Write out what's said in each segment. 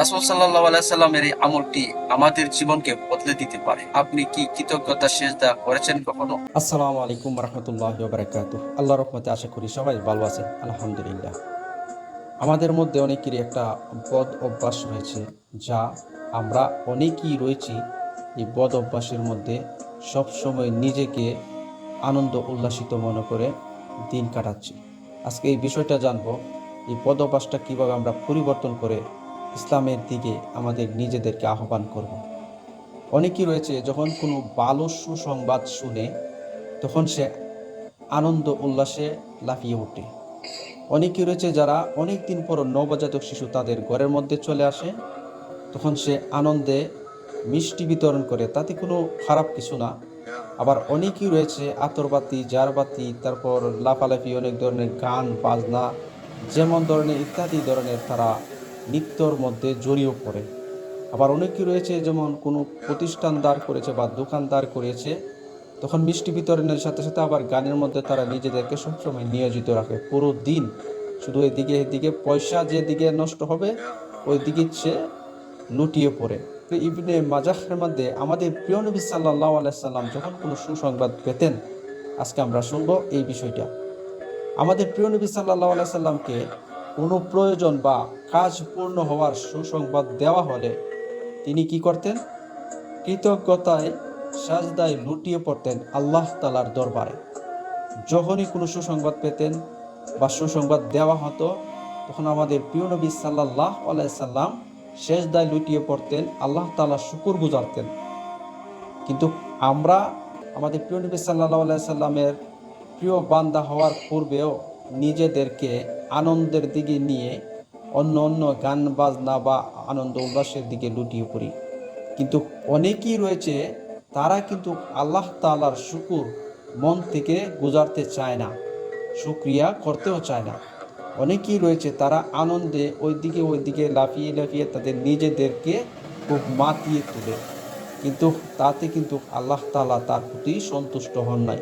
রাসুল সাল্লাহ আলাইসাল্লামের এই আমলটি আমাদের জীবনকে বদলে দিতে পারে। আপনি কি কৃতজ্ঞতা সেজদা করেছেন কখনো? আসসালামু আলাইকুম রহমতুল্লাহ বারাকাত আল্লাহ রহমতে আশা করি সবাই ভালো আছেন, আলহামদুলিল্লাহ। আমাদের মধ্যে অনেকেরই একটা বদ অভ্যাস রয়েছে, যা আমরা অনেকেই রয়েছি এই বদ অভ্যাসের মধ্যে সবসময় নিজেকে আনন্দ উল্লাসিত মনে করে দিন কাটাচ্ছি। আজকে এই বিষয়টা জানব, এই পদ অভ্যাসটা কীভাবে আমরা পরিবর্তন করে ইসলামের দিকে আমাদের নিজেদেরকে আহ্বান করব। অনেকেই রয়েছে যখন কোনো ভালো সুসংবাদ শুনে, তখন সে আনন্দ উল্লাসে লাফিয়ে ওঠে অনেকেই রয়েছে যারা অনেক দিন পর নবজাতক শিশু তাদের ঘরের মধ্যে চলে আসে, তখন সে আনন্দে মিষ্টি বিতরণ করে, তাতে কোনো খারাপ কিছু না আবার অনেকেই রয়েছে আতরবাতি, জারবাতি, তারপর লাফালাফি, অনেক ধরনের গান, বাজনা, যেমন ধরনের ইত্যাদি ধরনের তারা নৃত্যর মধ্যে জড়িয়ে পড়ে। আবার অনেকেই রয়েছে, যেমন কোনো প্রতিষ্ঠান দাঁড় করেছে বা দোকান দাঁড় করেছে, তখন মিষ্টি বিতরণের সাথে সাথে আবার গানের মধ্যে তারা নিজেদেরকে সবসময় নিয়োজিত রাখে। পুরো দিন শুধু এদিকে এদিকে পয়সা যেদিকে নষ্ট হবে ওই দিকে সে লুটিয়ে পড়ে। তো ইবনে মাজাহের মধ্যে আমাদের প্রিয় নবী সাল্লাহ আলাইসাল্লাম যখন কোনো সুসংবাদ পেতেন, আজকে আমরা শুনব এই বিষয়টা। আমাদের প্রিয় নবী সাল্লাহ আলাইসাল্লামকে কোনো প্রয়োজন বা কাজ পূর্ণ হওয়ার সুসংবাদ দেওয়া হলে তিনি কি করতেন? কৃতজ্ঞতায় সাজদায় লুটিয়ে পড়তেন আল্লাহ তালার দরবারে। যখনই কোনো সুসংবাদ পেতেন বা সুসংবাদ দেওয়া হতো, তখন আমাদের প্রিয় নবী সাল্লাহ আলাইসাল্লাম শেষ দায় লুটিয়ে পড়তেন, আল্লাহ তালা শুকুর গুজারতেন। কিন্তু আমরা, আমাদের প্রিয় নবী সাল্লাহ আলাইসাল্লামের প্রিয় বান্দা হওয়ার পূর্বেও নিজেদেরকে আনন্দের দিকে নিয়ে অন্য অন্য গান, বাজনা বা আনন্দ উল্লাসের দিকে লুটিয়ে পড়ি। কিন্তু অনেকেই রয়েছে, তারা কিন্তু আল্লাহ তালার শুকুর মন থেকে গুজারতে চায় না সুক্রিয়া করতেও চায় না। অনেকেই রয়েছে, তারা আনন্দে ওই ওইদিকে ওইদিকে লাফিয়ে লাফিয়ে তাদের নিজেদেরকে খুব মাতিয়ে তোলে। কিন্তু তাতে কিন্তু আল্লাহ তালা তার প্রতি সন্তুষ্ট হন নাই।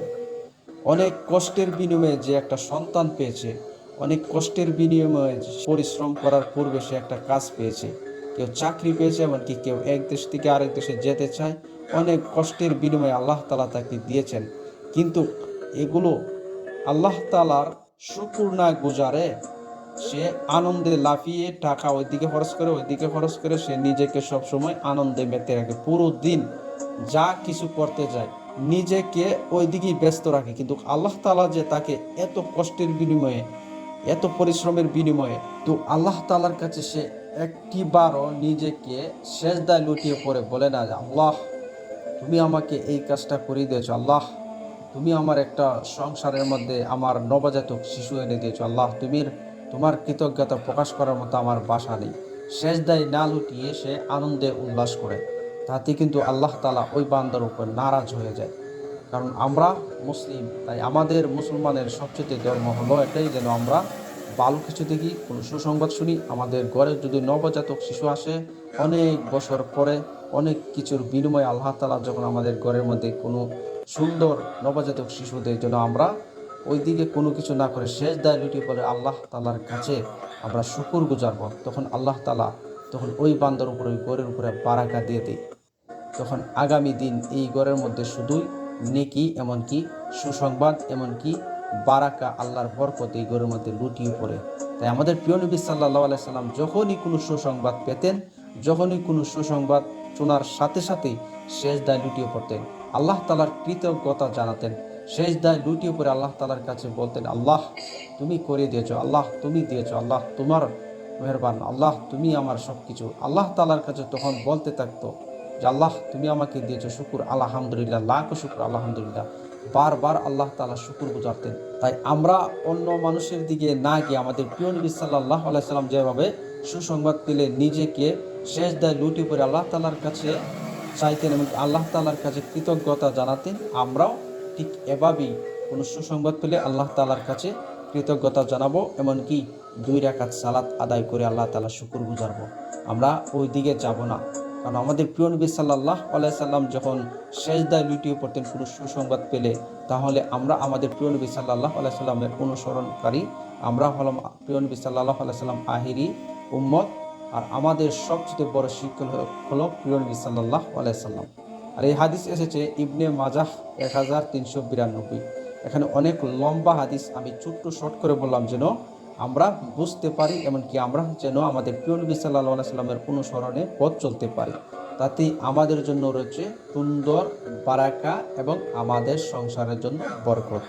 অনেক কষ্টের বিনিময়ে যে একটা সন্তান পেয়েছে, অনেক কষ্টের বিনিময়ে পরিশ্রম করার পূর্বে সে একটা কাজ পেয়েছে। কেউ চাকরি পেয়েছে, এমনকি কেউ এক দেশ থেকে আরেক দেশে যেতে চায়। অনেক কষ্টের বিনিময়ে আল্লাহ তালা তাকে দিয়েছেন। কিন্তু এগুলো আল্লাহ তালার শুকুর না গুজারে সে আনন্দে লাফিয়ে টাকা ওইদিকে খরচ করে, ওইদিকে খরচ করে সে নিজেকে সবসময় আনন্দে মেতে রাখে। পুরো দিন যা কিছু করতে যায়, নিজেকে ওইদিকেই ব্যস্ত রাখে। কিন্তু আল্লাহ তালা যে তাকে এত কষ্টের বিনিময়ে, এত পরিশ্রমের বিনিময়ে, তো আল্লাহ তালার কাছে সে একটিবারও নিজেকে শেষ দায় লুটিয়ে পড়ে, বলে না, আল্লাহ, তুমি আমাকে এই কাজটা করিয়ে দিয়েছ। আল্লাহ, তুমি আমার একটা সংসারের মধ্যে আমার নবজাতক শিশু এনে দিয়েছ। আল্লাহ, তুমি তোমার কৃতজ্ঞতা প্রকাশ করার মতো আমার বাসা নেই। শেষ দায় না লুটিয়ে সে আনন্দে উল্লাস করে। তাতে কিন্তু আল্লাহ তালা ওই বান্দার উপর নারাজ হয়ে যায়। কারণ আমরা মুসলিম, তাই আমাদের মুসলমানের সবচেয়ে ধর্ম হলো এটাই, যেন আমরা ভালো কিছু দেখি, কোনো সুসংবাদ শুনি। আমাদের ঘরে যদি নবজাতক শিশু আসে, অনেক বছর পরে অনেক কিছুর বিনিময়ে আল্লাহ তালা যখন আমাদের ঘরের মধ্যে কোনো সুন্দর নবজাতক শিশুদের জন্য আমরা ওই দিকে কোনো কিছু না করে শেষ দায় লুটিয়ে পড়ে আল্লাহ তালার কাছে আমরা শুকুর গুজারব তখন আল্লাহ তালা তখন ওই বান্দার উপরে, ওই ঘরের উপরে বারাকা দিয়ে দেয়। তখন আগামী দিন এই ঘরের মধ্যে শুধুই নেকি, এমনকি সুসংবাদ, এমনকি বারাকা, আল্লাহর বরকত এই ঘরের মধ্যে লুটিয়ে পড়ে। তাই আমাদের প্রিয় নবী সাল্লাহ আলাইসাল্লাম যখনই কোনো সুসংবাদ পেতেন, যখনই কোনো সুসংবাদ শোনার সাথে সাথেই শেষ দায় লুটিয়ে পড়তেন। আল্লাহ তালার কৃতজ্ঞতা জানাতেন। শেষ দায় লুটিয়ে পড়ে আল্লাহ তালার কাছে বলতেন, আল্লাহ, তুমি করে দিয়েছ, আল্লাহ, তুমি দিয়েছ, আল্লাহ, তোমার মেহরবান, আল্লাহ, তুমি আমার সব কিছু আল্লাহ তালার কাছে তখন বলতে থাকতো যে আল্লাহ, তুমি আমাকে দিয়েছ শুকুর, আলহামদুলিল্লাহ, লাখ শুকুর, আলহামদুলিল্লাহ। বারবার আল্লাহ তালা শুকুর গুজারতেন তাই আমরা অন্য মানুষের দিকে না গিয়ে আমাদের প্রিয় নবী সাল্লাহ আলাইসাল্লাম যেভাবে সুসংবাদ পেলে নিজেকে শেষ দায় লুটি পরে আল্লাহ তালার কাছে চাইতেন এবং আল্লাহ তালার কাছে কৃতজ্ঞতা জানাতেন, আমরাও ঠিক এভাবেই কোনো সুসংবাদ পেলে আল্লাহ তালার কাছে কৃতজ্ঞতা জানাব, এমনকি দুই রাকাত সালাত আদায় করে আল্লাহ তালা শুকুর গুজারবো। আমরা ওই দিকে যাব না। কারণ আমাদের প্রিয় নবী সাল্লাহ আলাইসাল্লাম যখন শেষ দায় লুটিয়ে পড়তেন কোনো সুসংবাদ পেলে, তাহলে আমরা আমাদের প্রিয় নবী সাল্লাহ আলাইসাল্লামের অনুসরণকারী, আমরা হলাম প্রিয় নবী সাল্লাহ আলাইসাল্লাম আহিরি উম্মত, আর আমাদের সবচেয়ে বড় শিক্ষা হল প্রিয় নবী সাল্লাহ আলাইসাল্লাম আর এই হাদিস এসেছে ইবনে মাজাহ এক হাজার তিনশো বিরানব্বই। এখানে অনেক লম্বা হাদিস আমি ছোট্ট শর্ট করে বললাম যেন আমরা বুঝতে পারি, এমনকি আমরা যেন আমাদের প্রিয় নবী সাল্লাহ সাল্লামের অনুসরণে পথ চলতে পারি। তাতে আমাদের জন্য রয়েছে সুন্দর, বারাকা এবং আমাদের সংসারের জন্য বরকত।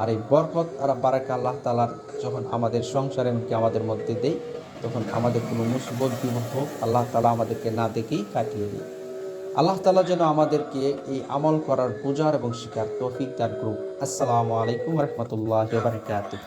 আর এই বরকত আর বারাকা আল্লাহ তালার যখন আমাদের সংসারে, এমনকি আমাদের মধ্যে দেয়, তখন আমাদের কোনো মুসিবত হোক, আল্লাহ তালা আমাদেরকে না দেখেই কাটিয়ে দিই আল্লাহ তালা যেন আমাদেরকে এই আমল করার পূজার এবং শিকার তৌফিক দান করুক। আসসালামু আলাইকুম রহমতুল্লাহ বারকাতুহ।